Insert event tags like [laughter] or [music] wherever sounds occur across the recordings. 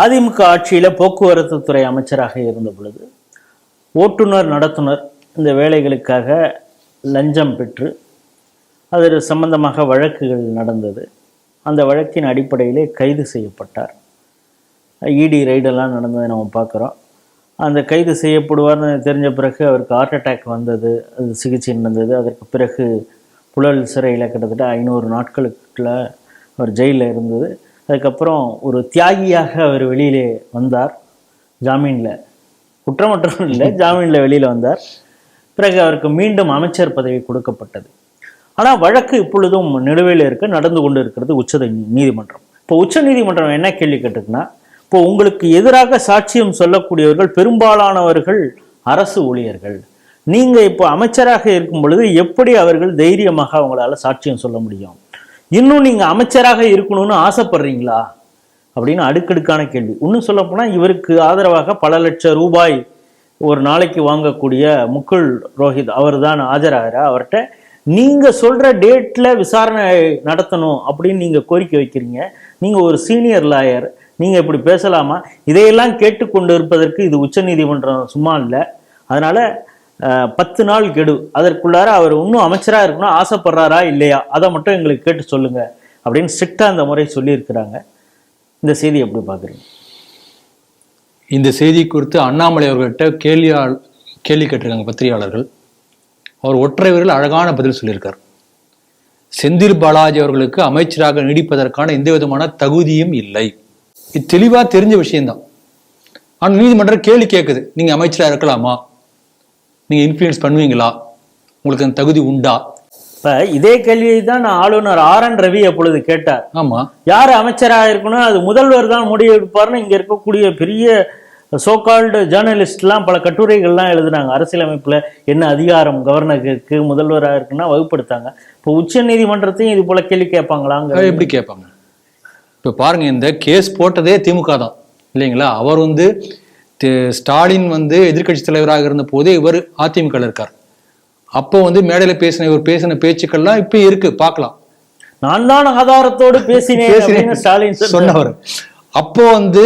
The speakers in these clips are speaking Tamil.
அதிமுக ஆட்சியில் போக்குவரத்து துறை அமைச்சராக இருந்த பொழுது ஓட்டுநர் நடத்துனர் இந்த வேலைகளுக்காக லஞ்சம் பெற்று அது சம்பந்தமாக வழக்குகள் நடந்தது. அந்த வழக்கின் அடிப்படையிலே கைது செய்யப்பட்டார். இடி ரைடெல்லாம் நடந்ததை நம்ம பார்க்குறோம். அந்த கைது செய்யப்படுவார்னு தெரிஞ்ச பிறகு அவருக்கு ஹார்ட் அட்டாக் வந்தது அது சிகிச்சை நடந்தது. அதற்கு பிறகு புழல் சிறையில் கிட்டத்தட்ட ஐநூறு நாட்களுக்குள்ள அவர் ஜெயிலில் இருந்தது. அதுக்கப்புறம் ஒரு தியாகியாக அவர் வெளியிலே வந்தார். ஜாமீனில். குற்றமற்றம் இல்லை [laughs] ஜாமீனில் வெளியில் வந்தார். பிறகு அவருக்கு மீண்டும் அமைச்சர் பதவி கொடுக்கப்பட்டது. ஆனால் வழக்கு இப்பொழுதும் நிலுவையில் இருக்க நடந்து கொண்டு இருக்கிறது உச்ச நீதிமன்றம். இப்போ உச்ச நீதிமன்றம் என்ன கேள்வி கேட்டிருக்குன்னா இப்போ உங்களுக்கு எதிராக சாட்சியம் சொல்லக்கூடியவர்கள் பெரும்பாலானவர்கள் அரசு ஊழியர்கள். நீங்க இப்போ அமைச்சராக இருக்கும் பொழுது எப்படி அவர்கள் தைரியமாக அவங்களால சாட்சியம் சொல்ல முடியும்? இன்னும் நீங்கள் அமைச்சராக இருக்கணும்னு ஆசைப்படுறீங்களா? அப்படின்னு அடுக்கடுக்கான கேள்வி. இன்னும் சொல்லப்போனால் இவருக்கு ஆதரவாக பல லட்சம் ரூபாய் ஒரு நாளைக்கு வாங்கக்கூடிய முகுல் ரோஹித் அவர் தான் ஆஜராகிறார். அவர்கிட்ட நீங்கள் சொல்கிற டேட்டில் விசாரணை நடத்தணும் அப்படின்னு நீங்கள் கோரிக்கை வைக்கிறீங்க. நீங்கள் ஒரு சீனியர் லாயர் நீங்கள் இப்படி பேசலாமா? இதையெல்லாம் கேட்டுக்கொண்டு இருப்பதற்கு இது உச்சநீதிமன்றம் சும்மா இல்லை. அதனால் பத்து நாள் கெடு. அதற்குள்ளார அவர் இன்னும் அமைச்சராக இருக்கணும் ஆசைப்படுறாரா இல்லையா? அதை மட்டும் எங்களுக்கு கேட்டு சொல்லுங்க அப்படின்னு ஸ்ட்ரிக்டாக அந்த முறை சொல்லியிருக்கிறாங்க. இந்த செய்தி எப்படி பார்க்குறீங்க? இந்த செய்தி குறித்து அண்ணாமலை அவர்கள்ட்ட கேள்வியால் கேள்வி கேட்டிருக்காங்க பத்திரிகையாளர்கள். அவர் ஒற்றை அழகான பதில் சொல்லியிருக்கார். செந்தில் பாலாஜி அவர்களுக்கு அமைச்சராக நீடிப்பதற்கான எந்த விதமான தகுதியும் இல்லை. இது தெளிவாக தெரிஞ்ச விஷயம்தான். ஆனால் நீதிமன்றம் கேள்வி கேட்குது. நீங்கள் அமைச்சராக இருக்கலாமா? நீங்க இன்ஃப்ளூயன்ஸ் பண்ணுவீங்களா? உங்களுக்கு அந்த தகுதி உண்டா? இப்ப இதே கேள்வியை தான் நான் ஆளுநர் ஆர் என் ரவி அப்பொழுது கேட்டார். ஆமா. யார் அமைச்சராக இருக்கணும்? அது முதல்வர் தான் முடிவு எடுப்பார்னு இங்க இருக்கக்கூடிய பெரிய சோகால்டு ஜேர்னலிஸ்ட்லாம் பல கட்டுரைகள்லாம் எழுதுனாங்க. அரசியலமைப்புல என்ன அதிகாரம் கவர்னருக்கு முதல்வராக இருக்குன்னா வகுப்படுத்தாங்க. இப்போ உச்ச நீதிமன்றத்தையும் இது போல கேள்வி கேட்பாங்களாங்க எப்படி கேட்பாங்க? இப்போ பாருங்க இந்த கேஸ் போட்டதே திமுக தான். இல்லைங்களா? அவர் வந்து ஸ்டாலின் வந்து எதிர்க்கட்சி தலைவராக இருந்த போதே இவர் அதிமுக இருக்கார். அப்போ வந்து மேடையில பேசின இவர் பேசின பேச்சுக்கள்லாம் இப்போ இருக்கு பார்க்கலாம். நான் தான் ஆதாரத்தோடு பேசினேன் ஸ்டாலின். சொன்னவர். அப்போ வந்து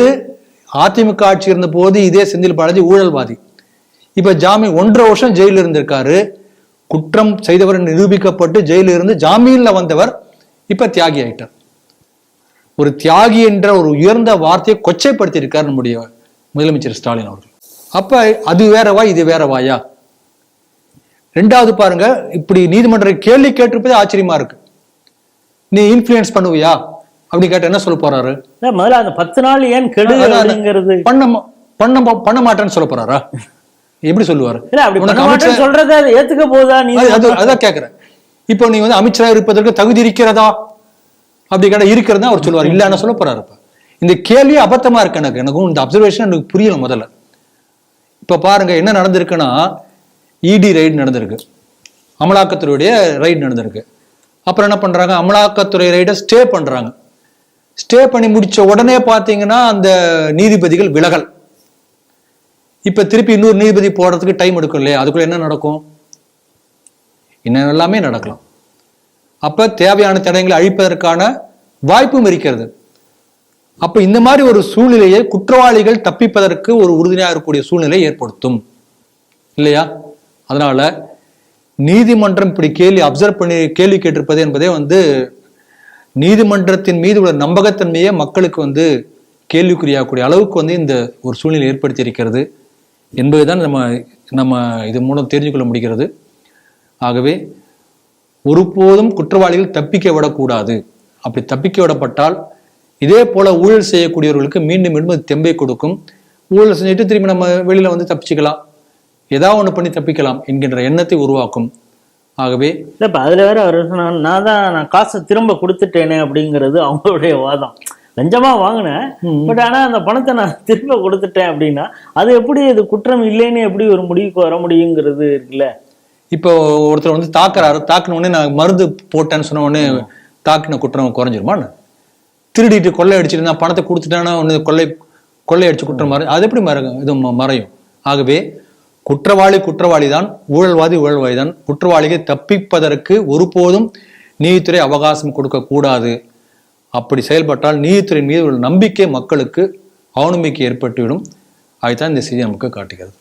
அதிமுக ஆட்சி இருந்த போது இதே செந்தில் பாலாஜி ஊழல்வாதி. இப்ப ஜாமீன் ஒன்றரை வருஷம் ஜெயிலில் இருந்திருக்காரு. குற்றம் செய்தவர் நிரூபிக்கப்பட்டு ஜெயிலில் இருந்து ஜாமீன்ல வந்தவர் இப்ப தியாகி ஆயிட்டார். ஒரு தியாகி என்ற ஒரு உயர்ந்த வார்த்தையை கொச்சைப்படுத்தி இருக்கார் நம்முடைய முதலமைச்சர் ஸ்டாலின் அவர்கள். அப்ப அது வேறவா இது வேறவாயா ரெண்டாவது பாருங்க இப்படி நீதிமன்ற கேள்வி கேட்டிருப்பதே ஆச்சரியமா இருக்கு. நீ இன்ஃப்ளூயன்ஸ் பண்ணுவியா? அப்படி கேட்ட என்ன சொல்ல போறாரு? முதல்ல அந்த பத்து நாள் ஏன் கெடு அதான், அதான். அப்படிங்கிறது. பண்ண பண்ண பண்ண மாட்டேன்னு சொல்ல போறாரா? எப்படி சொல்லுவாரு? சொல்றதை ஏத்துக்க போதா நீ? அது- அது- அதான் கேக்குறேன். இப்போ நீ வந்து அமைச்சரா இருப்பதற்கு தகுதி இருக்கிறதா? அப்படி கேட்டா இருக்கிறதா அவர் சொல்லுவார். இல்லன்னு சொல்ல போறாரு இப்ப இந்த கேள்வி அபத்தமா இருக்கு எனக்கு. எனக்கும் இந்த அப்சர்வேஷன் எனக்கு புரியல முதல்ல. இப்ப பாருங்க என்ன நடந்திருக்குன்னா இடி ரைடு நடந்திருக்கு. அமலாக்கத்துறையுடைய ரைடு நடந்திருக்கு. அப்புறம் என்ன பண்றாங்க? அமலாக்கத்துறை ரைடை ஸ்டே பண்றாங்க. ஸ்டே பண்ணி முடிச்ச உடனே பாத்தீங்கன்னா அந்த நீதிபதிகள் விலகல். இப்ப திருப்பி இன்னொரு நீதிபதி போடுறதுக்கு டைம் எடுக்கும் இல்லையா? அதுக்குள்ள என்ன நடக்கும்? இன்னும் எல்லாமே நடக்கலாம். அப்ப தேவையான தடயங்களை அழிப்பதற்கான வாய்ப்பும் இருக்கிறது. அப்ப இந்த மாதிரி ஒரு சூழ்நிலையை குற்றவாளிகள் தப்பிப்பதற்கு ஒரு உறுதுணையாக இருக்கக்கூடிய சூழ்நிலை ஏற்படுத்தும். இல்லையா? அதனால நீதிமன்றம் இப்படி கேள்வி அப்சர்வ் பண்ணி கேள்வி கேட்டிருப்பது என்பதே வந்து நீதிமன்றத்தின் மீது உள்ள நம்பகத்தன்மையை மக்களுக்கு வந்து கேள்விக்குறியாகக்கூடிய அளவுக்கு வந்து இந்த ஒரு சூழ்நிலை ஏற்படுத்தி இருக்கிறது என்பதுதான் நம்ம நம்ம இது மூலம் தெரிஞ்சு கொள்ள முடிகிறது. ஆகவே ஒருபோதும் குற்றவாளிகள் தப்பிக்க விடக்கூடாது. அப்படி தப்பிக்க விடப்பட்டால் இதே போல ஊழல் செய்யக்கூடியவர்களுக்கு மீண்டும் மீண்டும் தெம்பை கொடுக்கும். ஊழல் செஞ்சுட்டு திரும்பி நம்ம வெளியில வந்து தப்பிச்சுக்கலாம். ஏதாவது ஒண்ணு பண்ணி தப்பிக்கலாம் என்கின்ற எண்ணத்தை உருவாக்கும். ஆகவே இல்ல இப்ப அதுல வேற அவர் சொன்னாங்க நான் தான் நான் காசை திரும்ப கொடுத்துட்டேனே அப்படிங்கிறது அவங்களுடைய வாதம். லஞ்சமா வாங்கினேன். பட் ஆனா அந்த பணத்தை நான் திரும்ப கொடுத்துட்டேன் அப்படின்னா அது எப்படி இது குற்றம் இல்லைன்னு எப்படி ஒரு முடிவுக்கு வர முடியுங்கிறது இருக்குல்ல? இப்போ ஒருத்தர் வந்து தாக்குறாரு தாக்குன உடனே நான் மருந்து போட்டேன்னு சொன்ன உடனே தாக்கின குற்றம் குறைஞ்சிருமா என்ன? திருடிட்டு கொள்ளை அடிச்சுட்டு நான் பணத்தை கொடுத்துட்டேன்னா ஒன்று கொள்ளை கொள்ளை அடிச்சு குற்றம் மறை அது எப்படி மறை இது மறையும்? ஆகவே குற்றவாளி குற்றவாளி தான் ஊழல்வாதி ஊழல்வாதி தான் குற்றவாளியை தப்பிப்பதற்கு ஒருபோதும் நீதித்துறை அவகாசம் கொடுக்க கூடாது. அப்படி செயல்பட்டால் நீதித்துறை மீது உள்ள நம்பிக்கை மக்களுக்கு அவநம்பிக்கை ஏற்பட்டுவிடும். அதைத்தான் இந்த செய்தி நமக்கு காட்டுகிறது.